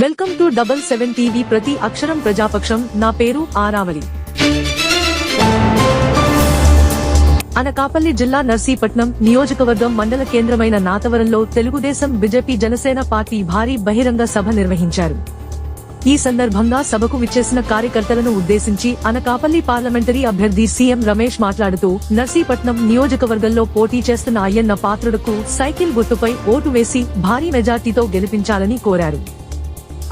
Welcome to double seven TV ప్రతి అక్షరం ప్రజాపక్షం. నా పేరు ఆరావళి. అనకాపల్లి జిల్లా నర్సీపట్నం నియోజకవర్గం మండల కేంద్రమైన నాతవరంలో తెలుగుదేశం బీజేపీ జనసేన పార్టీ భారీ బహిరంగ సభ నిర్వహించారు. ఈ సందర్భంగా సభకు విచ్చేసిన కార్యకర్తలను ఉద్దేశించి అనకాపల్లి పార్లమెంటరీ అభ్యర్థి సీఎం రమేష్ మాట్లాడుతూ నర్సీపట్నం నియోజకవర్గంలో పోటీ చేస్తున్న అయ్యన్న పాత్రుడుకు సైకిల్ గుర్తుపై ఓటు వేసి భారీ మెజార్టీతో గెలిపించాలని కోరారు.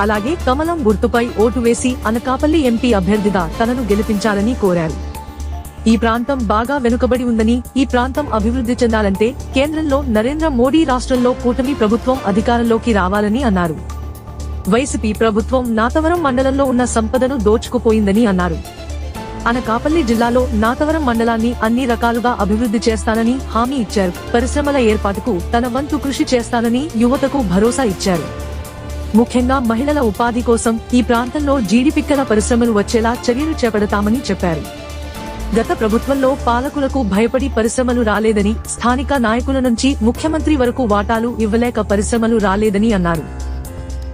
అలాగే కమలం గుర్తుపై ఓటు వేసి అనకాపల్లి ఎంపీ అభ్యర్థిగా తనను గెలిపించాలని కోరారు. ఈ ప్రాంతం బాగా వెనుకబడి ఉందని ఈ ప్రాంతం అభివృద్ధి చెందాలంటే కేంద్రంలో నరేంద్ర మోడీ రాష్ట్రంలో కూటమి ప్రభుత్వం అధికారంలోకి రావాలని అన్నారు. వైసీపీ ప్రభుత్వం నాతవరం మండలంలో ఉన్న సంపదను దోచుకుపోయిందని అన్నారు. అనకాపల్లి జిల్లాలో నాతవరం మండలాన్ని అన్ని రకాలుగా అభివృద్ధి చేస్తానని హామీ ఇచ్చారు. పరిశ్రమల ఏర్పాటుకు తన వంతు కృషి చేస్తానని యువతకు భరోసా ఇచ్చారు. ముఖ్యంగా మహిళల ఉపాధి కోసం ఈ ప్రాంతంలో జీడిపిక్కల పరిశ్రమలు వచ్చేలా చర్యలు చేపడతామని చెప్పారు. గత ప్రభుత్వంలో పాలకులకు భయపడి పరిశ్రమలు రాలేదని స్థానిక నాయకుల నుంచి ముఖ్యమంత్రి వరకు వాటాలు ఇవ్వలేక పరిశ్రమలు రాలేదని అన్నారు.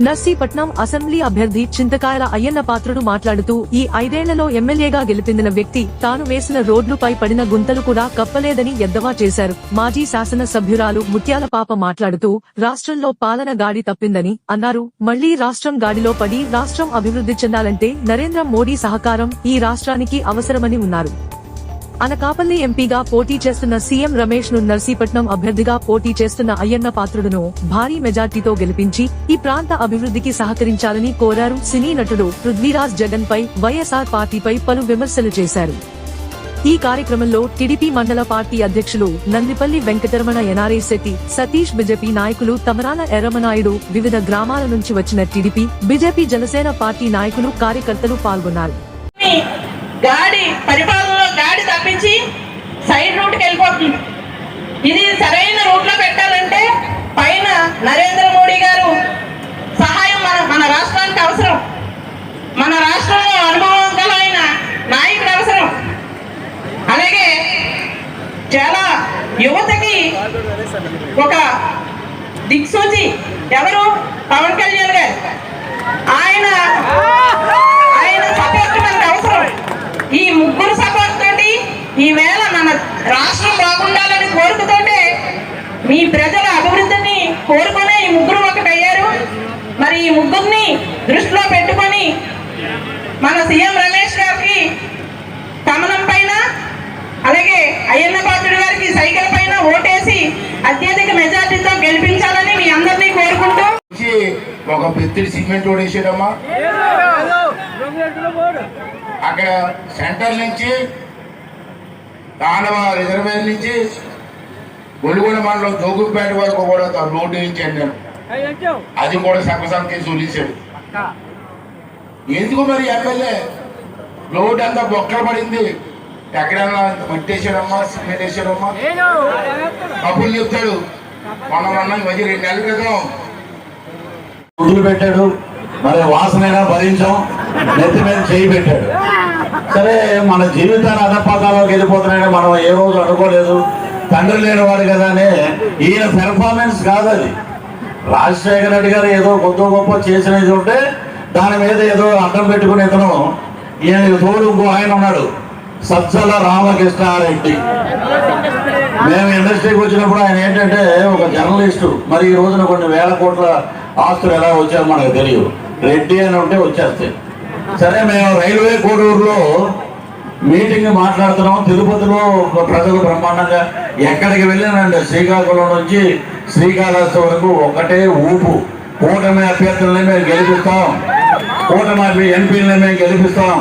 నర్సీపట్నం అసెంబ్లీ అభ్యర్థి చింతకాయల అయ్యన్న పాత్రుడు మాట్లాడుతూ ఈ ఐదేళ్ళలో ఎమ్మెల్యేగా గెలిపిందిన వ్యక్తి తాను వేసిన రోడ్లుపై పడిన గుంతలు కూడా కప్పలేదని ఎద్దవా చేశారు. మాజీ శాసన సభ్యురాలు ముత్యాల పాప మాట్లాడుతూ రాష్ట్రంలో పాలన గాడి తప్పిందని అన్నారు. మళ్ళీ రాష్ట్రం గాడిలో పడి రాష్ట్రం అభివృద్ధి చెందాలంటే నరేంద్ర మోడీ సహకారం ఈ రాష్ట్రానికి అవసరమని ఉన్నారు. అనకాపల్లి ఎంపీగా పోటీ చేస్తున్న సీఎం రమేష్ను నర్సీపట్నం అభ్యర్థిగా పోటీ చేస్తున్న అయ్యన్న పాత్రుడును భారీ మెజార్టీతో గెలిపించి ఈ ప్రాంత అభివృద్ధికి సహకరించాలని కోరారు సినీ నటుడు పృథ్వీరాజ్ జగన్ పై వైఎస్ఆర్ పార్టీపై పలు విమర్శలు చేశారు. ఈ కార్యక్రమంలో టీడీపీ మండల పార్టీ అధ్యక్షులు నందిపల్లి వెంకటరమణ ఎన్ఆర్ఏ శెట్టి సతీష్ బీజేపీ నాయకులు తమరాల ఎర్రమనాయుడు వివిధ గ్రామాల నుంచి వచ్చిన టీడీపీ బీజేపీ జనసేన పార్టీ నాయకులు కార్యకర్తలు పాల్గొన్నారు. గాడి సైడ్ రూట్కి వెళ్ళిపోతుంది. ఇది సరైన రూట్లో పెట్టాలంటే పైన నరేంద్ర మోడీ గారు సహాయం మన మన రాష్ట్రానికి అవసరం. మన రాష్ట్రంలో అనుభవవంతులైన నాయకుడు అవసరం. అలాగే చాలా యువతకి ఒక దిక్సూచి ఎవరు? పవన్ కళ్యాణ్ గారు. ఆయన సపోర్ట్ మనకు అవసరం ఈ ముగ్గురు సపోర్ట్ తోటి ఈవేళ మన రాష్ట్రం బాగుండాలని కోరుకుతోటే మీ ప్రజల అభివృద్ధిని కోరుకునే ఈ ముగ్గురు ఒకటయ్యారు ఈ దృష్టిలో పెట్టుకొని మన సీఎం రమేష్ గారికి కమలం పైన అలాగే అయ్యన్న పాత్రుడు గారికి సైకిల్ పైన ఓటేసి అత్యధిక మెజార్టీతో గెలిపించాలని మీ అందరినీ కోరుకుంటూ. ఒక పెత్తిడి సిమెంట్ ఓడేసాడమ్మా. అక్కడ సెంటర్ నుంచి దానవ రిజర్వేర్ నుంచి గొలుగొండ మండలం జోగుపేట వరకు కూడా రోడ్డు నుంచి నేను. అది కూడా కేసు వదిలేశాడు ఎందుకు మరి ఎమ్మెల్యే? రోడ్ అంతా బొక్కలు పడింది. ఎక్కడన్నా మట్టి వేసాడమ్మా సిమెంట్ వేసాడమ్మా కబుర్లు చెప్తాడు. మొన్న మొన్న మధ్య రెండు నెలల క్రితం గుడ్లు పెట్టాడు. మరి వాసనైనా భరించాం. నెత్తి మీద చేయి పెట్టాడు. సరే మన జీవితాన్ని అధపాతాలోకి వెళ్ళిపోతున్నాయని మనం ఏ రోజు అనుకోలేదు. తండ్రి లేని వాడు కదా అని. ఈయన పెర్ఫార్మెన్స్ కాదు అది. రాజశేఖర రెడ్డి గారు ఏదో కొద్ది గొప్ప చేసినది ఉంటే దాని మీద ఏదో అడ్డం పెట్టుకుని ఇతను ఈయన తోడు ఇంకో ఆయన ఉన్నాడు. సజ్జల రామకృష్ణారెడ్డి. మేము ఇండస్ట్రీకి వచ్చినప్పుడు ఆయన ఏంటంటే ఒక జర్నలిస్టు. మరి ఈ రోజున కొన్ని వేల కోట్ల ఆస్తులు ఎలా వచ్చాయో మనకు తెలియదు. రెడ్డి అని ఉంటే వచ్చేస్తాయి. సరే మేము రైల్వే కోడూరులో మీటింగ్ మాట్లాడుతున్నాం. తిరుపతిలో ప్రజలు బ్రహ్మాండంగా ఎక్కడికి వెళ్ళినండి శ్రీకాకుళం నుంచి శ్రీకాళహస్తి వరకు ఒకటే ఊపు. కూటమి అభ్యర్థులనే మేము గెలిపిస్తాం. కూటమి ఎంపీలనే మేము గెలిపిస్తాం.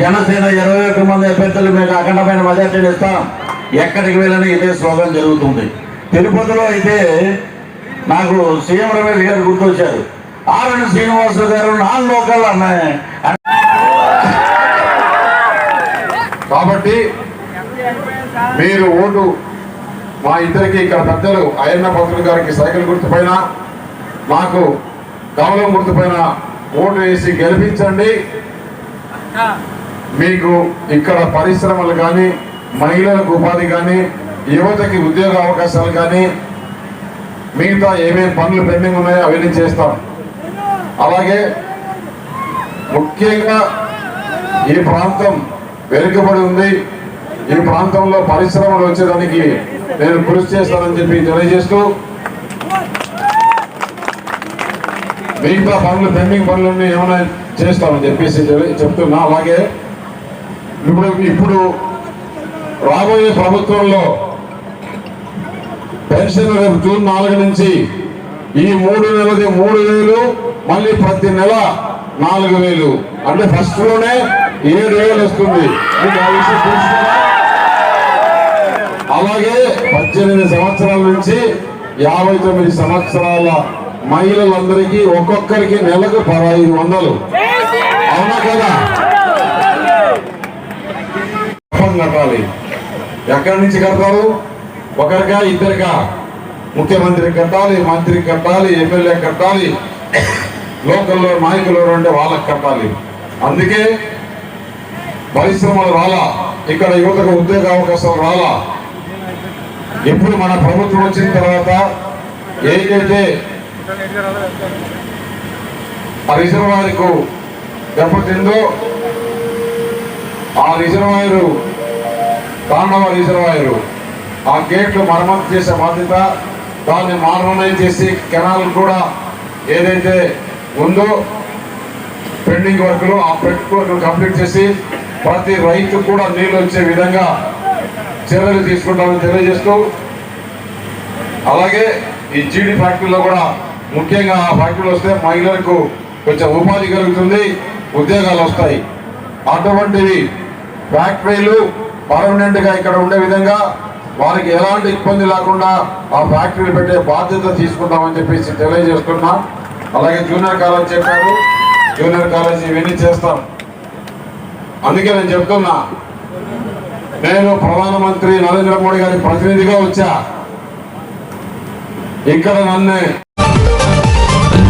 జనసేన ఇరవై ఒక్క మంది అభ్యర్థులు మీకు అఖండమైన మెజార్టీని ఇస్తాం. ఎక్కడికి వెళ్ళినా ఇదే స్లోగన్ జరుగుతుంది. తిరుపతిలో అయితే నాకు సీఎం రమేష్ గారు గుర్తొచ్చారు. ఆర్ఎన్ శ్రీనివాసు గారు నాలుగు లోకల్ అన్నాయి. కాబట్టి మీరు ఓటు మా ఇద్దరికి ఇక్కడ పెద్దలు అయ్యన్న పంతులు గారికి సైకిల్ గుర్తుపైన నాకు కమలం గుర్తుపైన ఓటు వేసి గెలిపించండి. మీకు ఇక్కడ పరిశ్రమలు కానీ మహిళలకు ఉపాధి కానీ యువతకి ఉద్యోగ అవకాశాలు కానీ మిగతా ఏమేమి పనులు పెండింగ్ ఉన్నాయో అవన్నీ చేస్తాం. అలాగే ముఖ్యంగా ఈ ప్రాంతం వెనుకబడి ఉంది. ఈ ప్రాంతంలో పరిశ్రమలు వచ్చేదానికి నేను కృషి చేస్తానని చెప్పి తెలియజేస్తూ మిగతా పనులు పెండింగ్ పనులన్నీ ఏమైనా చేస్తామని చెప్పేసి చెప్తున్నా. అలాగే ఇప్పుడు ఇప్పుడు రాబోయే ప్రభుత్వంలో పెన్షన్ రేపు జూన్ నాలుగు నుంచి ఈ మూడు నెలది మూడు వేలు మళ్ళీ ప్రతి నెల నాలుగు వేలు. అంటే ఫస్ట్లోనే ఏడు వేలు వస్తుంది. మీకు ఆ విషయం అలాగే పద్దెనిమిది సంవత్సరాల నుంచి యాభై తొమ్మిది సంవత్సరాల మహిళలందరికీ ఒక్కొక్కరికి నెలకు పదహైదు వందలు. అవునా కదా? కట్టాలి. ఎక్కడి నుంచి కడతారు? ఒకరిగా ఇద్దరిగా ముఖ్యమంత్రికి కట్టాలి మంత్రికి కట్టాలి ఎమ్మెల్యే కట్టాలి లోకల్లో నాయకులు అంటే వాళ్ళకి కట్టాలి. అందుకే పరిశ్రమలు రాలా. ఇక్కడ యువతకు ఉద్యోగ అవకాశాలు రాలా. ఎప్పుడు మన ప్రభుత్వం వచ్చిన తర్వాత ఏదైతే ఆ రిజర్వాయర్కు దెబ్బతిందో ఆ రిజర్వాయరు తాండవ రిజర్వాయరు ఆ గేట్లు మరమ్మతు చేసే బాధ్యత దాన్ని మార్మనయం చేసి కెనాల్ కూడా ఏదైతే ఉందో పెండింగ్ వర్క్లు ఆ పెండింగ్ వర్క్లు కంప్లీట్ చేసి ప్రతి రైతు కూడా నీళ్ళు వచ్చే విధంగా చర్యలు తీసుకుంటామని తెలియజేస్తూ అలాగే ఈ జీడి ఫ్యాక్టరీలో కూడా ముఖ్యంగా ఆ ఫ్యాక్టరీలు వస్తే మహిళలకు కొంచెం ఉపాధి కలుగుతుంది ఉద్యోగాలు వస్తాయి. అటువంటివి ఫ్యాక్టరీలు పర్మనెంట్గా ఇక్కడ ఉండే విధంగా వారికి ఎలాంటి ఇబ్బంది లేకుండా ఆ ఫ్యాక్టరీలు పెట్టే బాధ్యత తీసుకుంటామని చెప్పేసి తెలియజేస్తున్నా. అలాగే జూనియర్ కాలేజ్ చెప్పారు జూనియర్ కాలేజ్ ఇవన్నీ చేస్తాం. అందుకే నేను చెప్తున్నా నేను ప్రధానమంత్రి నరేంద్ర మోడీ గారి ప్రతినిధిగా వచ్చా. ఇక్కడ నన్ను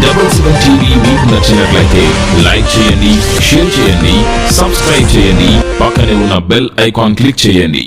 డబుల్ సెవెన్ టీవీ మీకు నచ్చినట్లయితే లైక్ చేయండి షేర్ చేయండి సబ్స్క్రైబ్ చేయండి పక్కనే ఉన్న బెల్ ఐకాన్ క్లిక్ చేయండి.